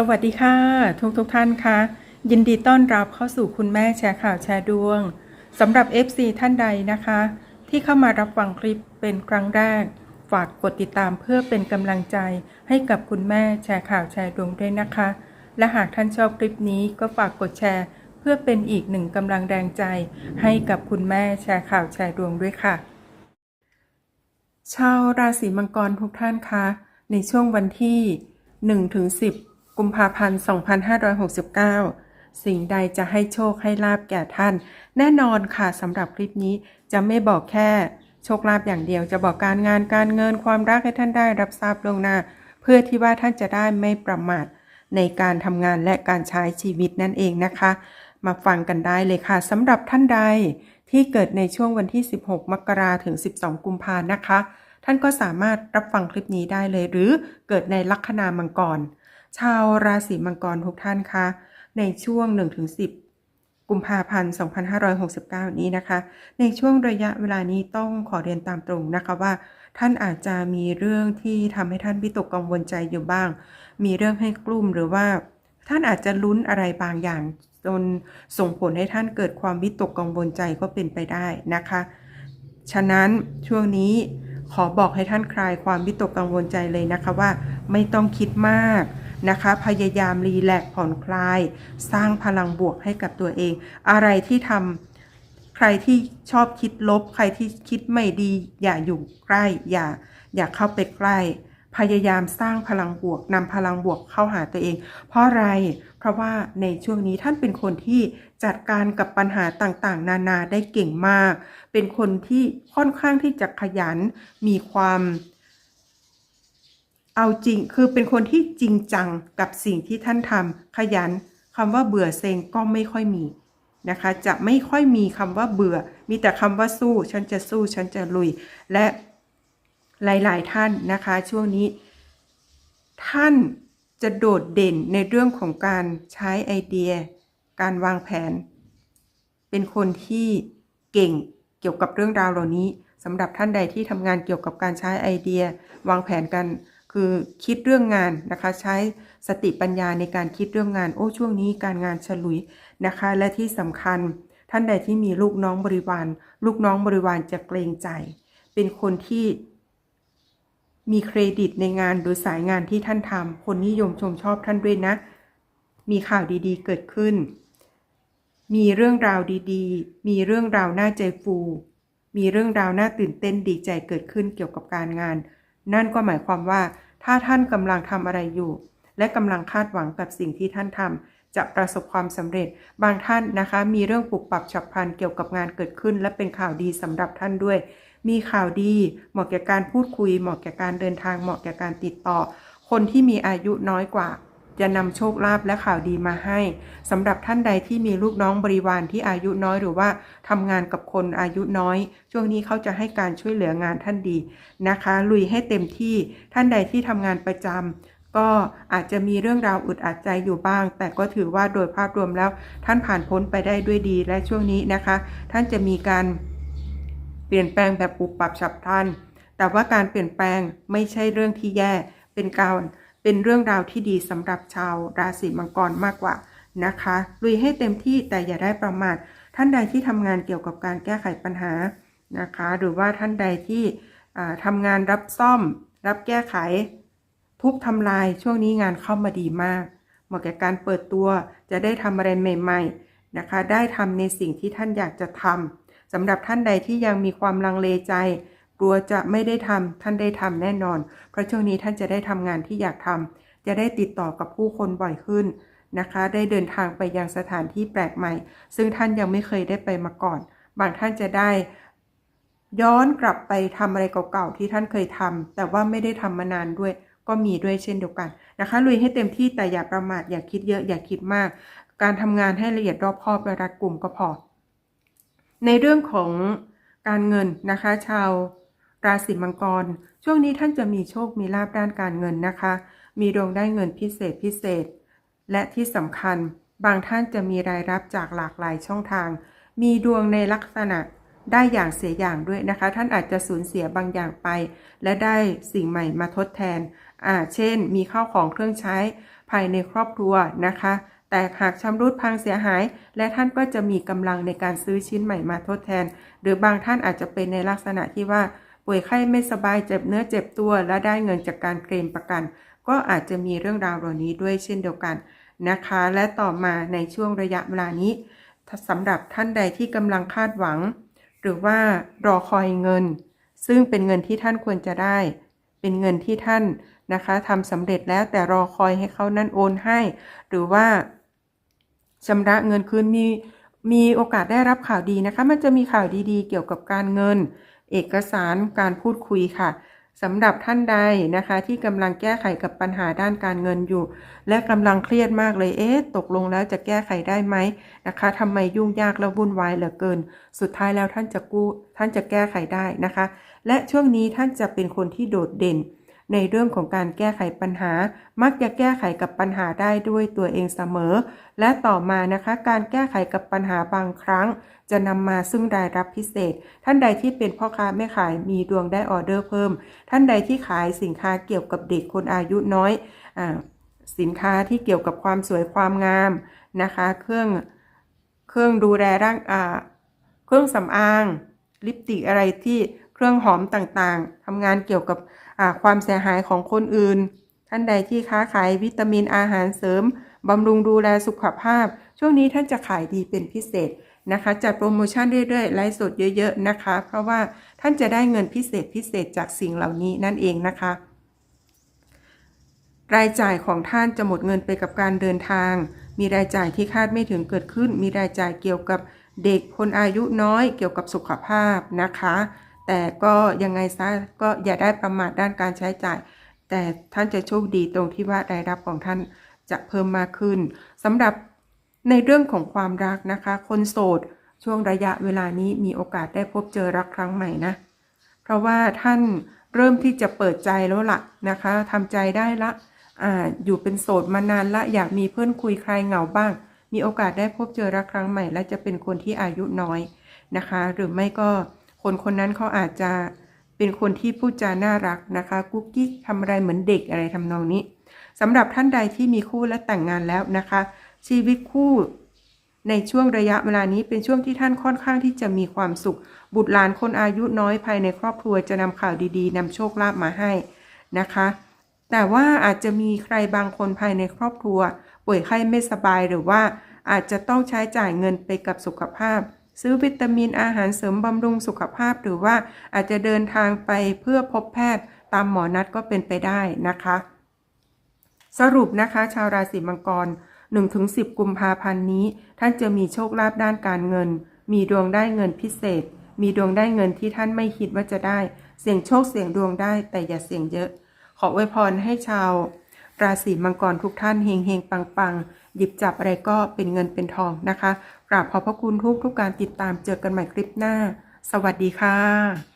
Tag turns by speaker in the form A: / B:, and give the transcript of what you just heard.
A: สวัสดีค่ะ ทุกทุกท่านคะยินดีต้อนรับเข้าสู่คุณแม่แชร์ข่าวแชร์ดวงสำหรับ FC ท่านใดนะคะ ที่เข้ามารับฟังคลิปเป็นครั้งแรก ฝากกดติดตามเพื่อเป็นกำลังใจให้กับคุณแม่แชร์ข่าวแชร์ดวงด้วยนะคะ และหากท่านชอบคลิปนี้ก็ฝากกดแชร์ เพื่อเป็นอีกหนึ่งกำลังแรงใจ ให้กับคุณแม่แชร์ข่าวแชร์ดวงด้วยค่ะ ชาวราศีมังกรทุกท่านคะในช่วงวันที่1-10 กุมภาพันธ์ 2569 สิ่งใดจะให้โชคให้ลาบแก่ท่าน แน่นอนค่ะสำหรับคลิปนี้จะไม่บอกแค่โชคลาภอย่างเดียวจะบอกการงานการเงินความรักให้ท่านได้รับทราบล่วงหน้า เพื่อที่ว่าท่านจะได้ไม่ประมาทในการทำงานและการใช้ชีวิตนั่นเองนะคะ มาฟังกันได้เลยค่ะสำหรับท่านใดที่เกิดในช่วงวันที่ 16 มกราถึง 12 กุมภานะคะ ท่านก็สามารถรับฟังคลิปนี้ได้เลย หรือเกิดในลัคนามังกร ชาวราศีมังกรทุกท่านคะในช่วง 1-10 กุมภาพันธ์ 2569 นี้นะคะ ในช่วงระยะเวลานี้ต้องขอเรียนตามตรงนะคะว่า ท่านอาจจะมีเรื่องที่ทำให้ท่านวิตกกังวลใจอยู่บ้าง มีเรื่องให้กลุ้มหรือว่า ท่านอาจจะลุ้นอะไรบางอย่างจนส่งผลให้ท่านเกิดความวิตกกังวลใจก็เป็นไปได้นะคะ ฉะนั้นช่วงนี้ขอบอกให้ท่านคลายความวิตกกังวลใจเลยนะคะว่า ไม่ต้องคิดมาก นะคะ พยายามรีแลกผ่อนคลาย สร้างพลังบวกให้กับตัวเอง อะไรที่ทำใครที่ชอบคิดลบ ใครที่คิดไม่ดี อย่าอยู่ใกล้ อย่าอย่าเข้าไปใกล้ พยายามสร้างพลังบวกนำพลังบวกเข้าหาตัวเอง เพราะอะไร เพราะว่าในช่วงนี้ท่านเป็นคนที่จัดการกับปัญหาต่างๆ นานาได้เก่งมาก เป็นคนที่ค่อนข้างที่จะขยัน มีความ เอาจริงคือเป็นคนที่จริงจังกับสิ่งที่ท่านทำขยันคำว่าเบื่อเซ็งก็ไม่ค่อยมีนะคะ จะไม่ค่อยมีคำว่าเบื่อ มีแต่คำว่าสู้ ฉันจะสู้ ฉันจะลุย และหลาย ๆ ท่านนะคะ ช่วงนี้ ท่านจะโดดเด่นในเรื่องของการใช้ไอเดีย การวางแผน เป็นคนที่เก่งเกี่ยวกับเรื่องราวเหล่านี้สำหรับท่านใดที่ทำงานเกี่ยวกับการใช้ไอเดีย วางแผนกัน คือคิดเรื่องงานนะคะ ใช้สติปัญญาในการคิดเรื่องงาน โอ้ช่วงนี้การงานฉลุยนะคะ และที่สำคัญท่านใดที่มีลูกน้องบริวาร ลูกน้องบริวารจะเกรงใจ เป็นคนที่มีเครดิตในงานหรือสายงานที่ท่านทำคนนิยมชมชอบท่านด้วยนะ มีข่าวดีๆเกิดขึ้น มีเรื่องราวดีๆ มีเรื่องราวน่าใจฟู มีเรื่องราวน่าตื่นเต้นดีใจเกิดขึ้นเกี่ยวกับการงาน นั่นก็หมายความว่า ถ้าท่านกำลังทำอะไรอยู่ และกำลังคาดหวังกับสิ่งที่ท่านทำจะประสบความสำเร็จ บางท่านนะคะ มีเรื่องปรับปรับฉับพลันเกี่ยวกับงานเกิดขึ้น และเป็นข่าวดีสำหรับท่านด้วย มีข่าวดี เหมาะแก่การพูดคุย เหมาะแก่การเดินทาง เหมาะแก่การติดต่อ คนที่มีอายุน้อยกว่า จะนำโชคลาภและข่าวดีมาให้สำหรับท่านใดที่มีลูกน้องบริวารที่อายุน้อยหรือว่าทำงานกับคนอายุน้อย ช่วงนี้เขาจะให้การช่วยเหลืองานท่านดีนะคะ ลุยให้เต็มที่ท่านใดที่ทำงานประจำก็อาจจะมีเรื่องราวอึดอัดใจอยู่บ้าง แต่ก็ถือว่าโดยภาพรวมแล้ว ท่านผ่านพ้นไปได้ด้วยดีและช่วงนี้นะคะ ท่านจะมีการเปลี่ยนแปลงแบบปุบปรับฉับพลัน แต่ว่าการเปลี่ยนแปลงไม่ใช่เรื่องที่แย่เป็นการ เป็นเรื่องราวที่ดีสำหรับชาวราศีมังกรมากกว่านะคะ ลุยให้เต็มที่แต่อย่าได้ประมาทท่านใดที่ทำงานเกี่ยวกับการแก้ไขปัญหานะคะ หรือว่าท่านใดที่อ่าทำงานรับซ่อม รับแก้ไข ทุบทำลายช่วงนี้งานเข้ามาดีมาก เหมาะแก่การเปิดตัวจะได้ทำอะไรใหม่ๆนะคะ ได้ทำในสิ่งที่ท่านอยากจะทำสำหรับท่านใดที่ยังมีความลังเลใจ กลัวจะไม่ได้ทำท่านได้ทำแน่นอน เพราะช่วงนี้ท่านจะได้ทำงานที่อยากทำจะได้ติดต่อกับผู้คนบ่อยขึ้นนะคะ ได้เดินทางไปยังสถานที่แปลกใหม่ ซึ่งท่านยังไม่เคยได้ไปมาก่อน บางท่านจะได้ย้อนกลับไปทำอะไรเก่าๆที่ท่านเคยทำแต่ว่าไม่ได้ทำมานานด้วย ก็มีด้วยเช่นเดียวกันนะคะลุยให้เต็มที่แต่อย่าประมาทอย่าคิดเยอะอย่าคิดมาก การทำงานให้ละเอียดรอบคอบและรัดกลุ่มก็พอ ในเรื่องของการเงินนะคะ ชาว ราศีมังกร ช่วงนี้ท่านจะมีโชคมีลาบด้านการเงินนะคะ มีดวงได้เงินพิเศษพิเศษ และที่สำคัญบางท่านจะมีรายรับจากหลากหลายช่องทาง มีดวงในลักษณะได้อย่างเสียอย่างด้วยนะคะ ท่านอาจจะสูญเสียบางอย่างไป และได้สิ่งใหม่มาทดแทนอ่าเช่น มีข้าวของเครื่องใช้ภายในครอบครัวนะคะ แต่หากชำรุดพังเสียหาย และท่านก็จะมีกำลังในการซื้อชิ้นใหม่มาทดแทน หรือบางท่านอาจจะเป็นในลักษณะที่ว่า ป่วยไข้ไม่สบายเจ็บเนื้อเจ็บตัว และได้เงินจากการเคลมประกัน ก็อาจจะมีเรื่องราวเหล่านี้ด้วยเช่นเดียวกันนะคะ และต่อมาในช่วงระยะเวลานี้สำหรับท่านใดที่กำลังคาดหวัง หรือว่ารอคอยเงิน ซึ่งเป็นเงินที่ท่านควรจะได้ เป็นเงินที่ท่านนะคะทำสำเร็จแล้วแต่รอคอยให้เขานั่นโอนให้ หรือว่าชำระเงินคืนมีมีโอกาสได้รับข่าวดีนะคะ มันจะมีข่าวดีๆ เกี่ยวกับการเงิน เอกสารการพูดคุยค่ะสำหรับท่านใดนะคะ ที่กำลังแก้ไขกับปัญหาด้านการเงินอยู่ และกำลังเครียดมากเลยเอ๊ะตกลงแล้วจะแก้ไขได้ไหมนะคะทำไมยุ่งยากและวุ่นวายเหลือเกิน สุดท้ายแล้วท่านจะกู้ท่านจะแก้ไขได้นะคะ และช่วงนี้ท่านจะเป็นคนที่โดดเด่น ในเรื่องของการแก้ไขปัญหา มักจะแก้ไขกับปัญหาได้ด้วยตัวเองเสมอ และต่อมานะคะ การแก้ไขกับปัญหาบางครั้ง จะนำมาซึ่งรายรับพิเศษ ท่านใดที่เป็นพ่อค้าแม่ขายมีดวงได้ออเดอร์เพิ่ม ท่านใดที่ขายสินค้าเกี่ยวกับเด็กคนอายุน้อยอาสินค้าที่เกี่ยวกับความสวยความงามนะคะ เครื่องเครื่องดูแลร่างอ่าเครื่องสำอาง ลิปติกอะไรที่ เครื่องหอมต่างๆทำงานเกี่ยวกับความเสียหายของคนอื่น ท่านใดที่ค้าขายวิตามินอาหารเสริมบำรุงดูแลสุขภาพ ช่วงนี้ท่านจะขายดีเป็นพิเศษนะคะจัดโปรโมชั่นเรื่อยๆไลฟ์สดเยอะๆนะคะ เพราะว่าท่านจะได้เงินพิเศษพิเศษจากสิ่งเหล่านี้นั่นเองนะคะ รายจ่ายของท่านจะหมดเงินไปกับการเดินทาง มีรายจ่ายที่คาดไม่ถึงเกิดขึ้น มีรายจ่ายเกี่ยวกับเด็กคนอายุน้อยเกี่ยวกับสุขภาพนะคะ แต่ก็ยังไงซะก็อย่าได้ประมาทด้านการใช้จ่าย แต่ท่านจะโชคดีตรงที่ว่ารายรับของท่านจะเพิ่มมากขึ้นสำหรับในเรื่องของความรักนะคะ คนโสดช่วงระยะเวลานี้มีโอกาสได้พบเจอรักครั้งใหม่นะ เพราะว่าท่านเริ่มที่จะเปิดใจแล้วล่ะนะคะทำใจได้ละอ่าอยู่เป็นโสดมานานละอยากมีเพื่อนคุยใครเหงาบ้าง มีโอกาสได้พบเจอรักครั้งใหม่ และจะเป็นคนที่อายุน้อยนะคะ หรือไม่ก็ คนคนนั้นเขาอาจจะเป็นคนที่พูดจาน่ารักนะคะกุ๊กกิ๊กทำอะไรเหมือนเด็กอะไรทำนองนี้สำหรับท่านใดที่มีคู่และแต่งงานแล้วนะคะ ชีวิตคู่ในช่วงระยะเวลานี้เป็นช่วงที่ท่านค่อนข้างที่จะมีความสุข บุตรหลานคนอายุน้อยภายในครอบครัวจะนำข่าวดีๆนำโชคลาภมาให้นะคะ แต่ว่าอาจจะมีใครบางคนภายในครอบครัว ป่วยไข้ไม่สบายหรือว่าอาจจะต้องใช้จ่ายเงินไปกับสุขภาพ ซื้อวิตามินอาหารเสริมบำรุงสุขภาพ หรือว่าอาจจะเดินทางไปเพื่อพบแพทย์ตามหมอนัดก็เป็นไปได้นะคะ สรุปนะคะ ชาวราศีมังกร 1-10 กุมภาพันธ์นี้ ท่านจะมีโชคลาภด้านการเงิน มีดวงได้เงินพิเศษ มีดวงได้เงินที่ท่านไม่คิดว่าจะได้ เสี่ยงโชคเสี่ยงดวงได้ แต่อย่าเสี่ยงเยอะ ขออวยพรให้ชาวราศีมังกรทุกท่านเฮงเฮงปังปังหยิบจับอะไรก็เป็นเงินเป็นทองนะคะ กราบขอบพระคุณทุกทุกการติดตามเจอกันใหม่คลิปหน้า สวัสดีค่ะ